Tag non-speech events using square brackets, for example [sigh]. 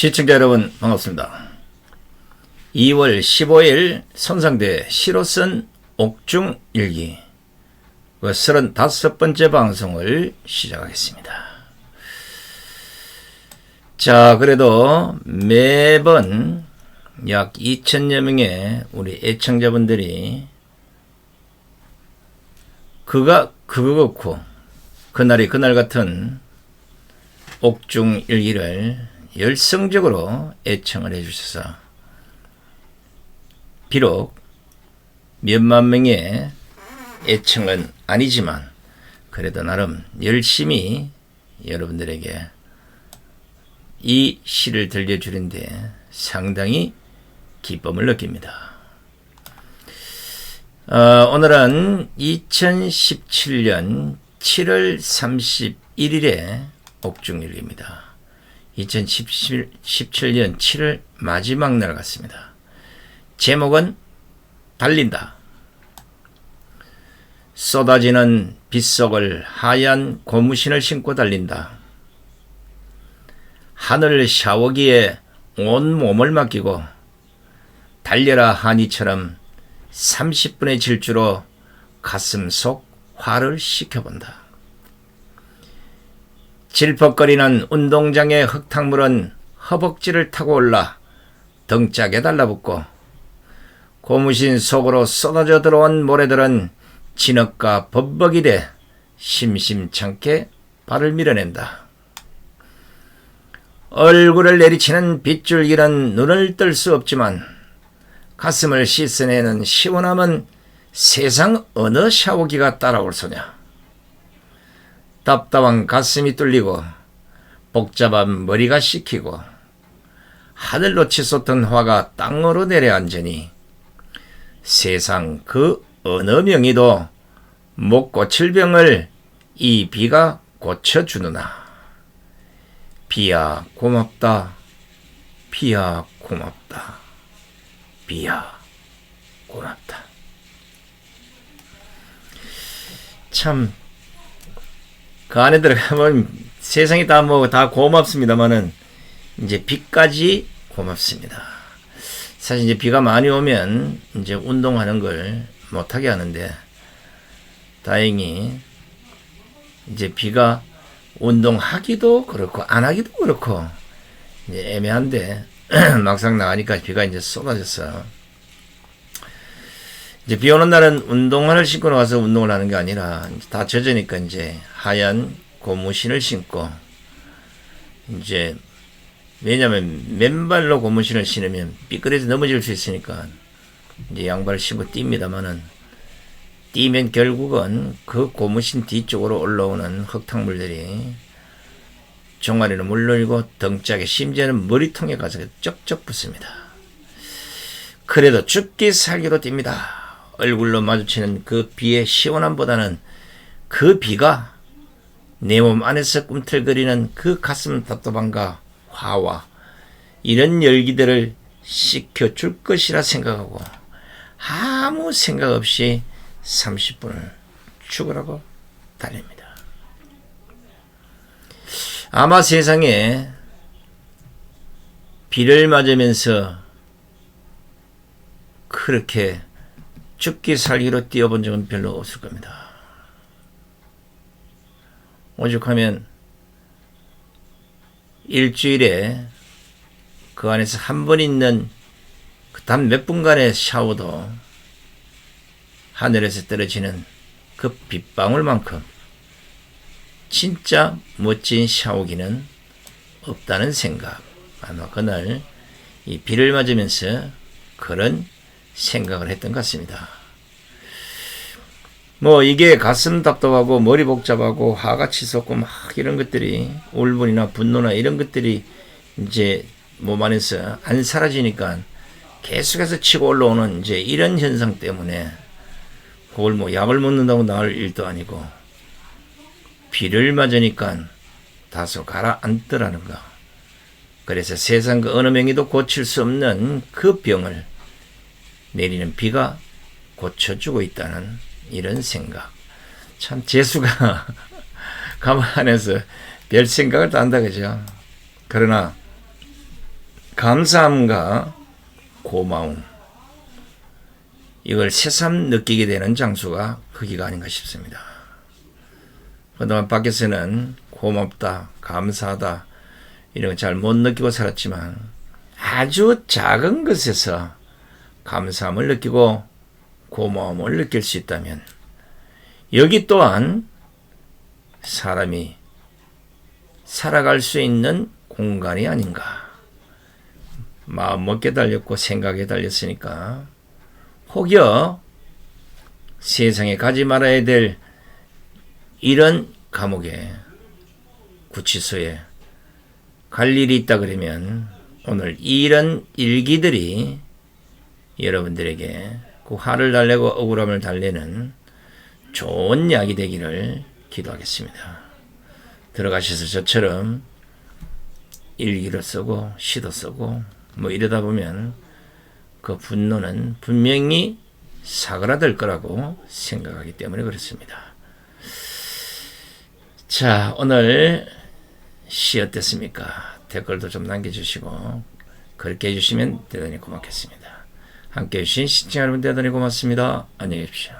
시청자 여러분 반갑습니다. 2월 15일 손상대 시로선 옥중일기 그 35번째 방송을 시작하겠습니다. 자, 그래도 매번 약 2천여 명의 우리 애청자분들이 그가 그거 그렇고 그날이 그날 같은 옥중 일기를 열성적으로 애청을 해주셔서 비록 몇만 명의 애청은 아니지만 그래도 나름 열심히 여러분들에게 이 시를 들려주는데 상당히 기쁨을 느낍니다. 어, 오늘은 2017년 7월 31일에 옥중일기입니다. 2017년 7월 마지막 날 같습니다. 제목은 달린다. 쏟아지는 빗속을 하얀 고무신을 신고 달린다. 하늘 샤워기에 온 몸을 맡기고 달려라 하니처럼 30분의 질주로 가슴 속 화를 식혀본다. 질퍽거리는 운동장의 흙탕물은 허벅지를 타고 올라 등짝에 달라붙고 고무신 속으로 쏟아져 들어온 모래들은 진흙과 범벅이 돼 심심찮게 발을 밀어낸다. 얼굴을 내리치는 빗줄기는 눈을 뜰 수 없지만 가슴을 씻어내는 시원함은 세상 어느 샤워기가 따라올 소냐. 답답한 가슴이 뚫리고 복잡한 머리가 씻히고 하늘로 치솟던 화가 땅으로 내려앉으니 세상 그 어느 명의도 못 고칠 병을 이 비가 고쳐주느나. 비야 고맙다. 비야 고맙다. 비야 고맙다. 참, 그 안에 들어가면 세상이 다 뭐 다 고맙습니다만은 이제 비까지 고맙습니다. 사실 이제 비가 많이 오면 이제 운동하는 걸 못하게 하는데 다행히 이제 비가 운동하기도 그렇고 안 하기도 그렇고 애매한데 [clears throat] 막상 나가니까 비가 이제 쏟아졌어. 이제 비 오는 날은 운동화를 신고 나가서 운동을 하는 게 아니라 다 젖으니까 이제 하얀 고무신을 신고 이제 왜냐면 맨발로 고무신을 신으면 삐끄러져 넘어질 수 있으니까 이제 양발을 신고 뜁니다만은 뛰면 결국은 그 고무신 뒤쪽으로 올라오는 흙탕물들이 종아리는 물론이고 등짝에 심지어는 머리통에 가서 쩍쩍 붙습니다. 그래도 죽기 살기로 뜁니다. 얼굴로 마주치는 그 비의 시원함보다는 그 비가 내 몸 안에서 꿈틀거리는 그 가슴 답답함과 화와 이런 열기들을 씻겨줄 것이라 생각하고 아무 생각 없이 30분을 죽으라고 달립니다. 아마 세상에 비를 맞으면서 그렇게 죽기 살기로 뛰어본 적은 별로 없을 겁니다. 오죽하면 일주일에 그 안에서 한 번 있는 그 단 몇 분간의 샤워도 하늘에서 떨어지는 그 빗방울만큼 진짜 멋진 샤워기는 없다는 생각. 아마 그날 이 비를 맞으면서 그런 생각을 했던 것 같습니다. 뭐 이게 가슴 답답하고 머리 복잡하고 화가 치솟고 막 이런 것들이 울분이나 분노나 이런 것들이 이제 몸 안에서 안 사라지니까 계속해서 치고 올라오는 이제 이런 현상 때문에 그걸 뭐 약을 먹는다고 나을 일도 아니고 비를 맞으니까 다소 가라앉더라는 거. 그래서 세상 그 어느 명이도 고칠 수 없는 그 병을 내리는 비가 고쳐주고 있다는 이런 생각. 참 재수가 [laughs] 가만 안에서 별 생각을 다 한다 그죠. 그러나 감사함과 고마움 이걸 새삼 느끼게 되는 장소가 거기가 아닌가 싶습니다. 그동안 밖에서는 고맙다, 감사하다 이런 거잘못 느끼고 살았지만 아주 작은 것에서 감사함을 느끼고 고마움을 느낄 수 있다면 여기 또한 사람이 살아갈 수 있는 공간이 아닌가. 마음 먹게 달렸고 생각에 달렸으니까 혹여 세상에 가지 말아야 될 이런 감옥에 구치소에 갈 일이 있다 그러면 오늘 이런 일기들이 여러분들에게 그 화를 달래고 억울함을 달래는 좋은 약이 되기를 기도하겠습니다. 들어가셔서 저처럼 일기를 쓰고 시도 쓰고 뭐 이러다 보면 그 분노는 분명히 사그라들 거라고 생각하기 때문에 그렇습니다. 자, 오늘 시 어땠습니까? 댓글도 좀 남겨주시고 그렇게 해주시면 대단히 고맙겠습니다. 함께 해주신 시청자 여러분 대단히 고맙습니다. 안녕히 계십시오.